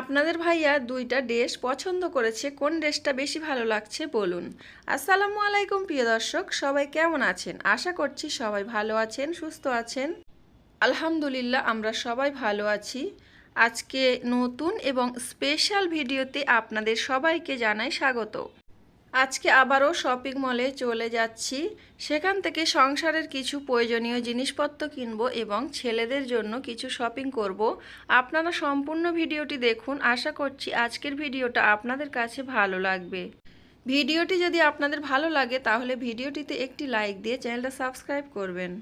আপনাদের ভাইয়া দুইটা ড্রেস পছন্দ করেছে, কোন ড্রেসটা বেশি ভালো লাগছে বলুন। আসসালামু আলাইকুম প্রিয় দর্শক, সবাই কেমন আছেন? আশা করছি সবাই ভালো আছেন, সুস্থ আছেন। আলহামদুলিল্লাহ, আমরা সবাই ভালো আছি। আজকে নতুন এবং স্পেশাল ভিডিওতে আপনাদের সবাইকে জানাই স্বাগত। আজকে আবারও শপিং মলে চলে যাচ্ছি। সেখান থেকে সংসারের কিছু প্রয়োজনীয় জিনিসপত্র কিনব এবং ছেলেদের জন্য কিছু শপিং করব। আপনারা সম্পূর্ণ ভিডিওটি দেখুন। আশা করছি আজকের ভিডিওটা আপনাদের কাছে ভালো লাগবে। ভিডিওটি যদি আপনাদের ভালো লাগে, তাহলে ভিডিওটিতে একটি লাইক দিয়ে চ্যানেলটা সাবস্ক্রাইব করবেন।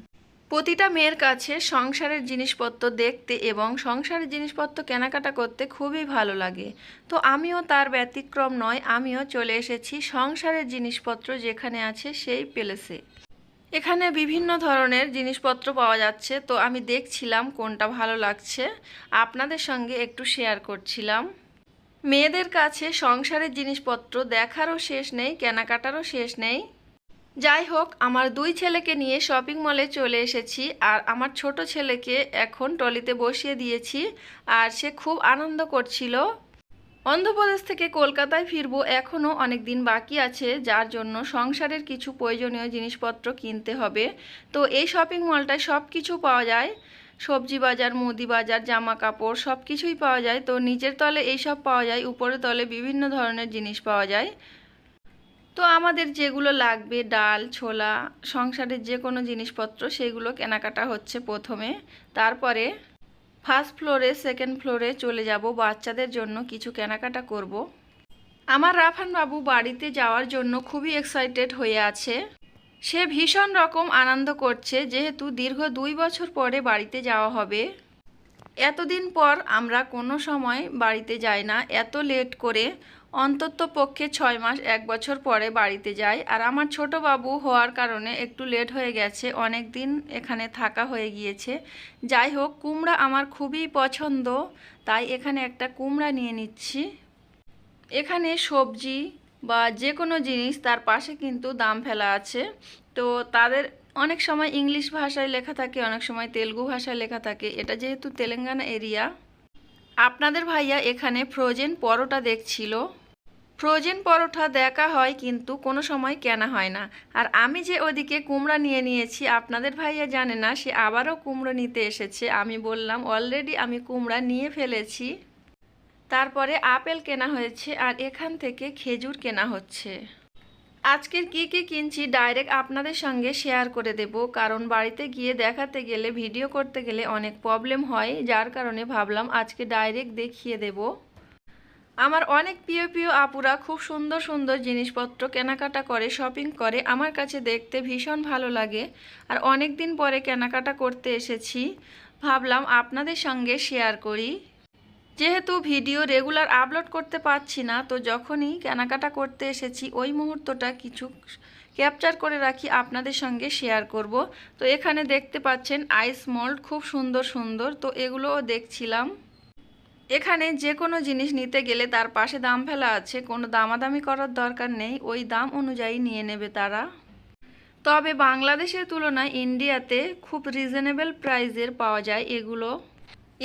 প্রতিটা মেয়ের কাছে সংসারের জিনিসপত্র দেখতে এবং সংসারের জিনিসপত্র কেনাকাটা করতে খুবই ভালো লাগে। তো আমিও তার ব্যতিক্রম নয়, আমিও চলে এসেছি সংসারের জিনিসপত্র যেখানে আছে সেই প্লেসে এখানে বিভিন্ন ধরনের জিনিসপত্র পাওয়া যাচ্ছে, তো আমি দেখছিলাম কোনটা ভালো লাগছে। আপনাদের সঙ্গে একটু শেয়ার করছিলাম। মেয়েদের কাছে সংসারের জিনিসপত্র দেখারও শেষ নেই, কেনাকাটারও শেষ নেই। যাই হোক আমার দুই ছেলেকে নিয়ে শপিং মলে চলে এসেছি আর আমার ছোট ছেলেকে এখন টলিতে বসিয়ে দিয়েছি আর সে খুব আনন্দ করছিল। অন্ধ্রপ্রদেশ থেকে কলকাতায় ফিরবো এখনও অনেক দিন বাকি আছে, যার জন্য সংসারের কিছু প্রয়োজনীয় জিনিসপত্র কিনতে হবে। তো এই শপিং মলটায় সব কিছু পাওয়া যায়। সবজি বাজার, মুদি বাজার জামা কাপড় সব কিছুই পাওয়া যায়। তো নিচের তলে এইসব পাওয়া যায়, উপরের তলে বিভিন্ন ধরনের জিনিস পাওয়া যায়। তো আমাদের যেগুলো লাগবে, ডাল, ছোলা, সংসারের যে কোনো জিনিসপত্র সেগুলো কেনাকাটা হচ্ছে প্রথমে। তারপরে ফার্স্ট ফ্লোরে সেকেন্ড ফ্লোরে চলে যাব, বাচ্চাদের জন্য কিছু কেনাকাটা করব। আমার রাফান বাবু বাড়িতে যাওয়ার জন্য খুবই এক্সাইটেড হয়ে আছে। সে ভীষণ রকম আনন্দ করছে, যেহেতু দীর্ঘ দুই বছর পরে বাড়িতে যাওয়া হবে। এতদিন পর আমরা কোনো সময় বাড়িতে যাই না, এত লেট করে অন্তত পক্ষে ছয় মাস, এক বছর পরে বাড়িতে যাই। আর আমার ছোট বাবু হওয়ার কারণে একটু লেট হয়ে গেছে, অনেক দিন এখানে থাকা হয়ে গিয়েছে। যাই হোক, কুমড়া আমার খুবই পছন্দ, তাই এখানে একটা কুমড়া নিয়ে নিচ্ছি। এখানে সবজি বা যে কোনো জিনিস তার পাশে কিন্তু দাম ফেলা আছে। তো তাদের অনেক সময় ইংলিশ ভাষায় লেখা থাকে, অনেক সময় তেলুগু ভাষায় লেখা থাকে। এটা যেহেতু তেলেঙ্গানা এরিয়া। আপনাদের ভাইয়া এখানে ফ্রোজেন পরোটা দেখছিল। ফ্রোজেন পরোটা দেখা হয় কিন্তু কোনো সময় কেনা হয় না। আর আমি যে ওদিকে কুমড়া নিয়ে নিয়েছি, আপনাদের ভাইয়া জানে না, সে আবারও কুমড়ো নিতে এসেছে। আমি বললাম, অলরেডি আমি কুমড়া নিয়ে ফেলেছি। তারপরে আপেল কেনা হয়েছে আর এখান থেকে খেজুর কেনা হচ্ছে। আজকের কি কি কিনছি ডাইরেক্ট আপনাদের সঙ্গে শেয়ার করে দেব। কারণ বাড়িতে গিয়ে দেখাতে গেলে, ভিডিও করতে গেলে অনেক প্রবলেম হয়। যার কারণে ভাবলাম আজকে ডাইরেক্ট দেখিয়ে দেব। আমার অনেক প্রিয় প্রিয় আপুরা খুব সুন্দর সুন্দর জিনিসপত্র কেনাকাটা করে শপিং করে, আমার কাছে দেখতে ভীষণ ভালো লাগে। আর অনেক দিন পরে কেনাকাটা করতে এসেছি। ভাবলাম আপনাদের সঙ্গে শেয়ার করি। যেহেতু ভিডিও রেগুলার আপলোড করতে পারছি না, তো যখনই কেনাকাটা করতে এসেছি, ওই মুহূর্তটা কিছু ক্যাপচার করে রাখি, আপনাদের সঙ্গে শেয়ার করব। তো এখানে দেখতে পাচ্ছেন আইস মোল্ড খুব সুন্দর সুন্দর। তো এগুলোও দেখছিলাম। এখানে যে কোনো জিনিস নিতে গেলে তার পাশে দাম ফেলা আছে, কোনো দামাদামি করার দরকার নেই, ওই দাম অনুযায়ী নিয়ে নেবে তারা। তবে বাংলাদেশের তুলনায় ইন্ডিয়াতে খুব রিজনেবল প্রাইজের পাওয়া যায় এগুলো।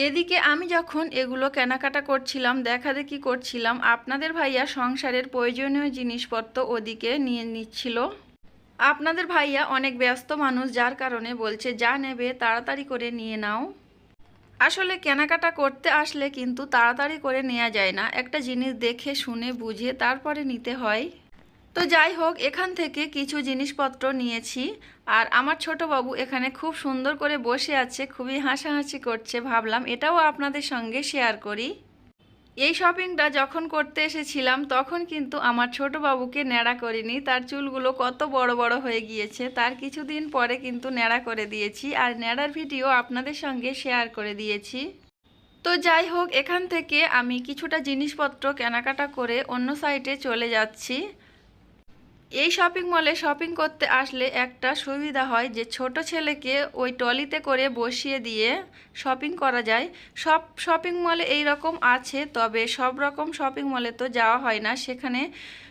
এদিকে আমি যখন এগুলো কেনাকাটা করছিলাম, দেখা দেখি করছিলাম, আপনাদের ভাইয়া সংসারের প্রয়োজনীয় জিনিসপত্র ওদিকে নিয়ে নিচ্ছিল। আপনাদের ভাইয়া অনেক ব্যস্ত মানুষ, যার কারণে বলছে, যা নেবে তাড়াতাড়ি করে নিয়ে নাও। আসলে কেনাকাটা করতে আসলে কিন্তু তাড়াতাড়ি করে নেওয়া যায় না। একটা জিনিস দেখে, শুনে, বুঝে তারপরে নিতে হয়। তো যাই হোক, এখান থেকে কিছু জিনিসপত্র নিয়েছি। আর আমার ছোট বাবু এখানে খুব সুন্দর করে বসে আছে, খুবই হাসাহাসি করছে। ভাবলাম এটাও আপনাদের সঙ্গে শেয়ার করি। এই শপিংটা যখন করতে এসেছিলাম, তখন কিন্তু আমার ছোট বাবুকে ন্যাড়া করিনি। তার চুলগুলো কত বড় বড় হয়ে গিয়েছে, তার কিছুদিন পরে কিন্তু ন্যাড়া করে দিয়েছি। আর ন্যাড়ার ভিডিও আপনাদের সঙ্গে শেয়ার করে দিয়েছি। তো যাই হোক, এখান থেকে আমি কিছুটা জিনিসপত্র কেনাকাটা করে অন্য সাইটে চলে যাচ্ছি। এই শপিং মলে শপিং করতে আসলে একটা সুবিধা হয় যে ছোট ছেলেকে ওই টলিতে করে বসিয়ে দিয়ে শপিং করা যায়। সব শপিং মলে এই রকম আছে, তবে সব রকম শপিং মলে তো যাওয়া হয় না। সেখানে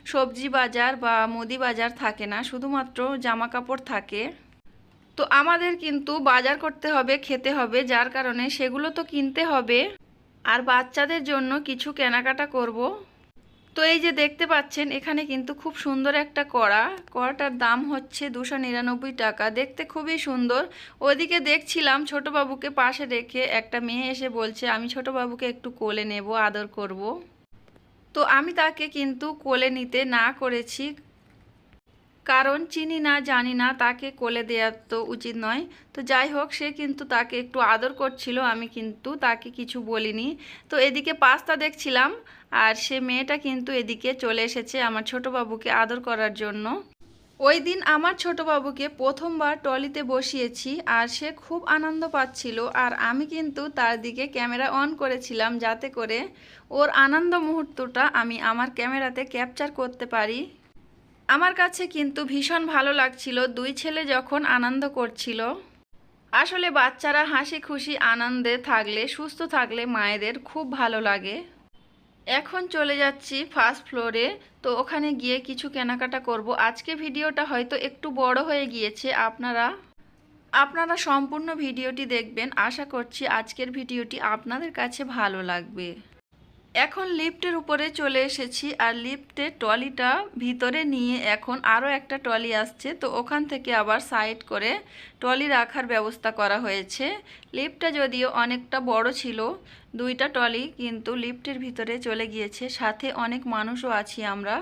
সবজি বাজার বা মুদি বাজার থাকে না, শুধুমাত্র জামা কাপড় থাকে। তো আমাদের কিন্তু বাজার করতে হবে, খেতে হবে, যার কারণে সেগুলো তো কিনতে হবে। আর বাচ্চাদের জন্য কিছু কেনাকাটা করব। তো এই যে দেখতে পাচ্ছেন, এখানে কিন্তু খুব সুন্দর একটা কড়া। কড়াটার দাম হচ্ছে দুশো নিরানব্বই টাকা। দেখতে খুবই সুন্দর। ওদিকে দেখছিলাম ছোট বাবুকে পাশে রেখে একটা মেয়ে এসে বলছে, আমি ছোট বাবুকে একটু কোলে নেব, আদর করব। তো আমি তাকে কিন্তু কোলে নিতে না করেছি। কারণ চিনি না, জানি না, তাকে কোলে দেওয়া তো উচিত নয়। তো যাই হোক, সে কিন্তু তাকে একটু আদর করছিল, আমি কিন্তু তাকে কিছু বলিনি। তো এদিকে পাস্তা দেখছিলাম। আর সে মেয়েটা কিন্তু এদিকে চলে এসেছে আমার ছোট বাবুকে আদর করার জন্য। ওই দিন আমার ছোট বাবুকে প্রথমবার টলিতে বসিয়েছি আর সে খুব আনন্দ পাচ্ছিল আর আমি কিন্তু তার দিকে ক্যামেরা অন করেছিলাম যাতে করে ওর আনন্দ মুহূর্তটা আমি আমার ক্যামেরাতে ক্যাপচার করতে পারি। আমার কাছে কিন্তু ভীষণ ভালো লাগছিল দুই ছেলে যখন আনন্দ করছিল। আসলে বাচ্চারা হাসি খুশি আনন্দে থাকলে, সুস্থ থাকলে মায়েদের খুব ভালো লাগে। এখন চলে যাচ্ছি ফার্স্ট ফ্লোরে তো ওখানে গিয়ে কিছু কেনাকাটা করব। আজকে ভিডিওটা হয়তো একটু বড় হয়ে গিয়েছে, আপনারা আপনারা সম্পূর্ণ ভিডিওটি দেখবেন। আশা করছি আজকের ভিডিওটি আপনাদের কাছে ভালো লাগবে। এখন লিফটের উপরে চলে এসেছি আর লিফটের ট্রলিটা ভিতরে নিয়ে এখন আরও একটা ট্রলি আসছে। তো ওখান থেকে আবার সাইড করে ট্রলি রাখার ব্যবস্থা করা হয়েছে। লিফটটা যদিও অনেকটা বড় ছিল, দুইটা ট্রলি কিন্তু লিফটের ভিতরে চলে গিয়েছে। সাথে অনেক মানুষও আছি আমরা।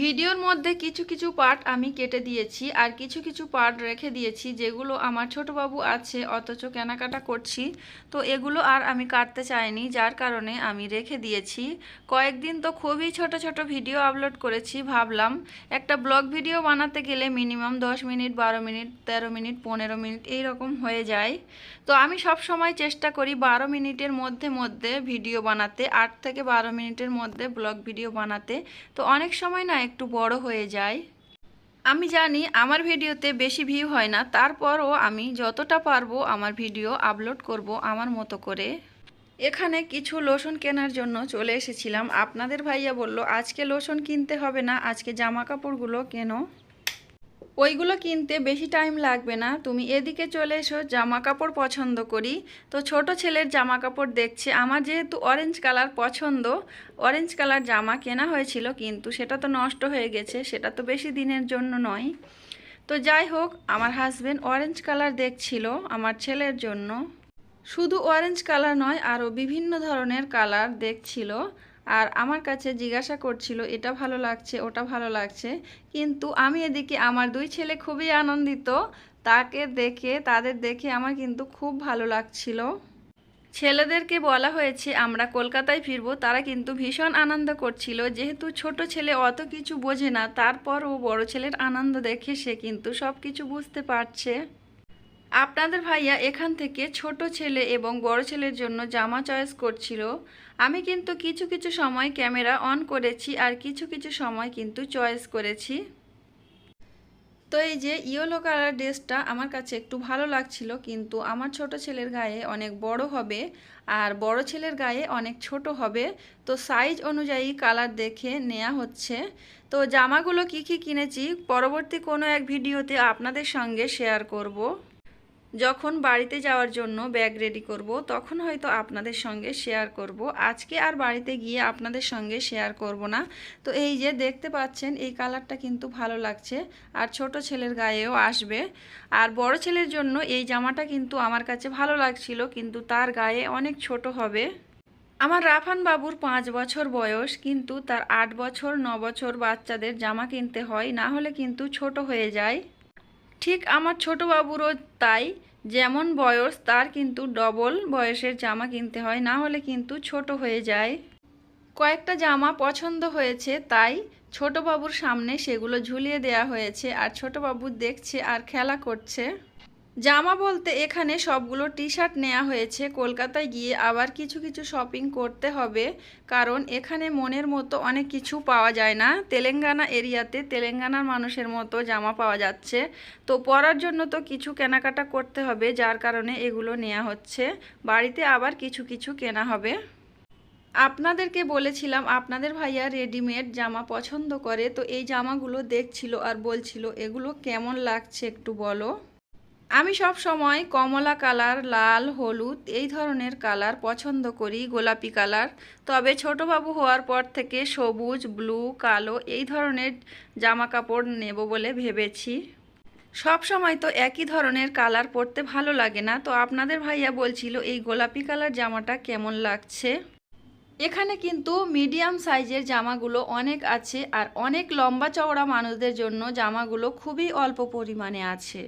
ভিডিওর মধ্যে কিছু কিছু পার্ট আমি কেটে দিয়েছি আর কিছু কিছু পার্ট রেখে দিয়েছি যেগুলো আমার ছোট বাবু আছে, অথচ কেনাকাটা করছি। তো এগুলো আর আমি কাটতে চাইনি, যার কারণে আমি রেখে দিয়েছি। কয়েকদিন তো খুবই ছোট ছোট ভিডিও আপলোড করেছি, ভাবলাম একটা ব্লগ ভিডিও বানাতে গেলে মিনিমাম দশ মিনিট, বারো মিনিট, তেরো মিনিট, পনেরো মিনিট এই রকম হয়ে যায়। তো আমি সব সময় চেষ্টা করি বারো মিনিটের মধ্যে মধ্যে ভিডিও বানাতে, আট থেকে বারো মিনিটের মধ্যে ব্লগ ভিডিও বানাতে। তো অনেক সময় না একটু বড় হয়ে যায়। আমি জানি আমার ভিডিওতে বেশি ভিউ হয় না, তারপরও আমি যতটা পারব আমার ভিডিও আপলোড করব আমার মতো করে। এখানে কিছু লোশন কেনার জন্য চলে এসেছিলাম। আপনাদের ভাইয়া বলল, আজকে লোশন কিনতে হবে না, আজকে জামা কাপড়গুলো কেনো? ওইগুলো কিনতে বেশি টাইম লাগবে না। তুমি এদিকে চলে এসো জামা কাপড় পছন্দ করি। তো ছোট ছেলের জামা কাপড় দেখছে। আমার যেহেতু অরেঞ্জ কালার পছন্দ অরেঞ্জ কালার জামা কেনা হয়েছিল কিন্তু সেটা তো নষ্ট হয়ে গেছে, সেটা তো বেশি দিনের জন্য নয়। তো যাই হোক, আমার হাজবেন্ড অরেঞ্জ কালার দেখছিল আমার ছেলের জন্য। শুধু অরেঞ্জ কালার নয়, আরও বিভিন্ন ধরনের কালার দেখছিল। আর আমার কাছে জিজ্ঞাসা করছিল, এটা ভালো লাগছে, ওটা ভালো লাগছে। কিন্তু আমি এদিকে, আমার দুই ছেলে খুবই আনন্দিত। তাকে দেখে, তাদের দেখে আমার কিন্তু খুব ভালো লাগছিল। ছেলেদেরকে বলা হয়েছে, আমরা কলকাতায় ফিরবো। তারা কিন্তু ভীষণ আনন্দ করছিল। যেহেতু ছোট ছেলে অত কিছু বোঝে না, তারপর ও বড় ছেলের আনন্দ দেখে সে কিন্তু সব কিছু বুঝতে পারছে। আপনাদের ভাইয়া এখান থেকে ছোট ছেলে এবং বড় ছেলের জন্য জামা চয়েস করছিল। আমি কিন্তু কিছু কিছু সময় ক্যামেরা অন করেছি আর কিছু কিছু সময় কিন্তু চয়েস করেছি। তো এই যে ইয়েলো কালার ড্রেসটা আমার কাছে একটু ভালো লাগছিল, কিন্তু আমার ছোট ছেলের গায়ে অনেক বড় হবে আর বড় ছেলের গায়ে অনেক ছোট হবে। তো সাইজ অনুযায়ী কালার দেখে নেওয়া হচ্ছে। তো জামাগুলো কি কি কিনেছি, পরবর্তী কোনো এক ভিডিওতে আপনাদের সঙ্গে শেয়ার করব। যখন বাড়িতে যাওয়ার জন্য ব্যাগ রেডি করব, তখন হয়তো আপনাদের সঙ্গে শেয়ার করব। আজকে আর বাড়িতে গিয়ে আপনাদের সঙ্গে শেয়ার করব না। তো এই যে দেখতে পাচ্ছেন, এই কালারটা কিন্তু ভালো লাগছে। আর ছোট ছেলের গায়েও আসবে। আর বড় ছেলের জন্য এই জামাটা কিন্তু আমার কাছে ভালো লাগছিল, কিন্তু তার গায়ে অনেক ছোট হবে। আমার রাফান বাবুর পাঁচ বছর বয়স, কিন্তু তার আট বছর, ন বছর বাচ্চাদের জামা কিনতে হয়, না হলে কিন্তু ছোট হয়ে যায়। ঠিক আমার ছোট বাবুরও তাই, যেমন বয়স, তার কিন্তু ডবল বয়সের জামা কিনতে হয়, না হলে কিন্তু ছোট হয়ে যায়। কয়েকটা জামা পছন্দ হয়েছে, তাই ছোট বাবুর সামনে সেগুলো ঝুলিয়ে দেয়া হয়েছে, আর ছোট বাবু দেখছে আর খেলা করছে। জামা বলতে এখানে সবগুলো টি শার্ট নেওয়া হয়েছে। কলকাতায় গিয়ে আবার কিছু কিছু শপিং করতে হবে, কারণ এখানে মনের মতো অনেক কিছু পাওয়া যায় না। তেলেঙ্গানা এরিয়াতে তেলেঙ্গানার মানুষের মতো জামা পাওয়া যাচ্ছে। তো পরার জন্য তো কিছু কেনাকাটা করতে হবে, যার কারণে এগুলো নেওয়া হচ্ছে। বাড়িতে আবার কিছু কিছু কেনা হবে। আপনাদেরকে বলেছিলাম, আপনাদের ভাইয়া রেডিমেড জামা পছন্দ করে, তো এই জামাগুলো দেখছিল আর বলছিল, এগুলো কেমন লাগছে একটু বলো? আমি সব সময় কমলা কালার, লাল, হলুদ এই ধরনের কালার পছন্দ করি, গোলাপি কালার। তবে ছোট বাবু হওয়ার পর থেকে সবুজ, ব্লু, কালো এই ধরনের জামা কাপড় নেব বলে ভেবেছি। সব সময় তো একই ধরনের কালার পরতে ভালো লাগে না। তো আপনাদের ভাইয়া বলছিল, এই গোলাপি কালার জামাটা কেমন লাগছে? এখানে কিন্তু মিডিয়াম সাইজের জামাগুলো অনেক আছে আর অনেক লম্বা চওড়া মানুষদের জন্য জামাগুলো খুবই অল্প পরিমাণে আছে।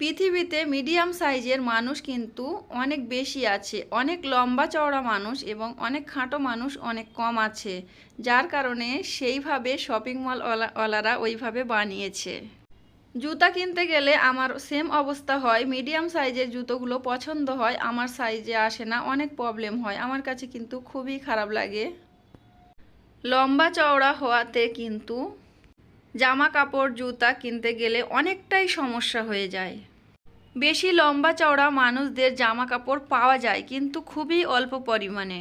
পৃথিবীতে মিডিয়াম সাইজের মানুষ কিন্তু অনেক বেশি আছে। অনেক লম্বা চওড়া মানুষ এবং অনেক খাঁটো মানুষ অনেক কম আছে, যার কারণে সেইভাবে শপিং মল ওয়ালারা ওইভাবে বানিয়েছে। জুতা কিনতে গেলে আমার সেম অবস্থা হয়। মিডিয়াম সাইজের জুতোগুলো পছন্দ হয়, আমার সাইজে আসে না, অনেক প্রবলেম হয়। আমার কাছে কিন্তু খুবই খারাপ লাগে। লম্বা চওড়া হওয়াতে কিন্তু জামা কাপড় জুতা কিনতে গেলে অনেকটাই সমস্যা হয়ে যায়। বেশি লম্বা চওড়া মানুষদের জামা কাপড় পাওয়া যায়, কিন্তু খুবই অল্প পরিমাণে।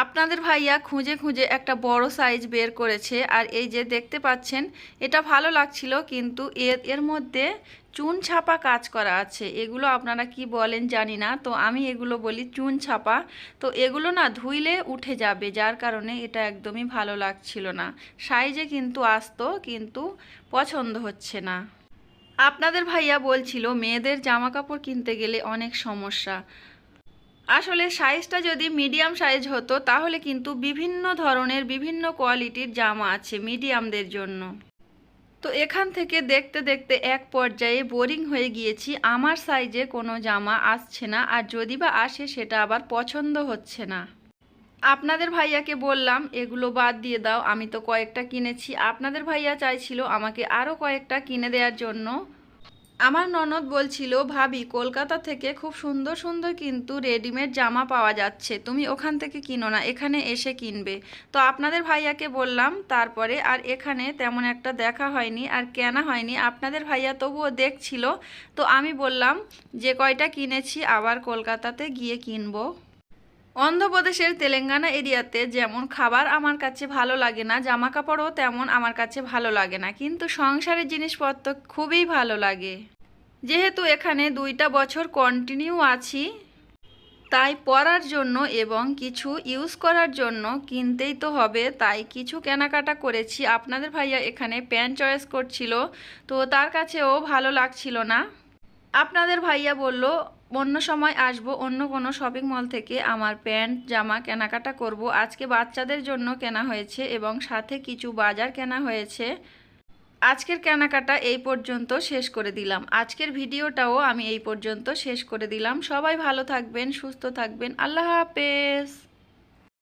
আপনাদের ভাইয়া খুঁজে খুঁজে একটা বড় সাইজ বের করেছে, আর এই যে দেখতে পাচ্ছেন, এটা ভালো লাগছিল, কিন্তু এর এর মধ্যে চুন ছাপা কাজ করা আছে। এগুলো আপনারা কি বলেন জানি না, তো আমি এগুলো বলি চুন ছাপা। তো এগুলো না ধুইলে উঠে যাবে, যার কারণে এটা একদমই ভালো লাগছিল না। সাইজে কিন্তু আসতো, কিন্তু পছন্দ হচ্ছে না। আপনাদের ভাইয়া বলছিল, মেয়েদের জামা কাপড় কিনতে গেলে অনেক সমস্যা। আসলে সাইজটা যদি মিডিয়াম সাইজ হতো, তাহলে কিন্তু বিভিন্ন ধরনের বিভিন্ন কোয়ালিটির জামা আছে মিডিয়ামদের জন্য। তো এখান থেকে দেখতে দেখতে এক পর্যায়ে বোরিং হয়ে গিয়েছি, আমার সাইজে কোনো জামা আসছে না, আর যদি বা আসে সেটা আবার পছন্দ হচ্ছে না। আপনাদের ভাইয়াকে বললাম, এগুলো বাদ দিয়ে দাও, আমি তো কয়েকটা কিনেছি। আপনাদের ভাইয়া চাইছিল আমাকে আরও কয়েকটা কিনে দেওয়ার জন্য। আমার ননদ বলছিল, ভাবি, কলকাতা থেকে খুব সুন্দর সুন্দর কিন্তু রেডিমেড জামা পাওয়া যাচ্ছে। তুমি ওখান থেকে কিনো না, এখানে এসে কিনবে। তো আপনাদের ভাইয়াকে বললাম, তারপরে আর এখানে তেমন একটা দেখা হয়নি আর কেনা হয়নি। আপনাদের ভাইয়া তবুও দেখছিল। তো আমি বললাম, যে কয়টা কিনেছি, আবার কলকাতাতে গিয়ে কিনবো। অন্ধ্রপ্রদেশের তেলেঙ্গানা এরিয়াতে যেমন খাবার আমার কাছে ভালো লাগে না জামা কাপড়ও তেমন আমার কাছে ভালো লাগে না। কিন্তু সংসারের জিনিসপত্র খুবই ভালো লাগে। যেহেতু এখানে দুইটা বছর কন্টিনিউ আছি, তাই পরার জন্য এবং কিছু ইউজ করার জন্য কিনতেই তো হবে, তাই কিছু কেনাকাটা করেছি। আপনাদের ভাইয়া এখানে প্যান্ট চয়েস করছিল, তো তার কাছেও ভালো লাগছিল না। আপনাদের ভাইয়া বলল, অন্য সময় আসব, অন্য কোনো শপিং মল থেকে আমার প্যান্ট জামা কেনাকাটা করব। আজকে বাচ্চাদের জন্য কেনা হয়েছে এবং সাথে কিছু বাজার কেনা হয়েছে। আজকের কেনাকাটা এই পর্যন্ত শেষ করে দিলাম। আজকের ভিডিওটাও আমি এই পর্যন্ত শেষ করে দিলাম। সবাই ভালো থাকবেন, সুস্থ থাকবেন। আল্লাহ হাফেজ।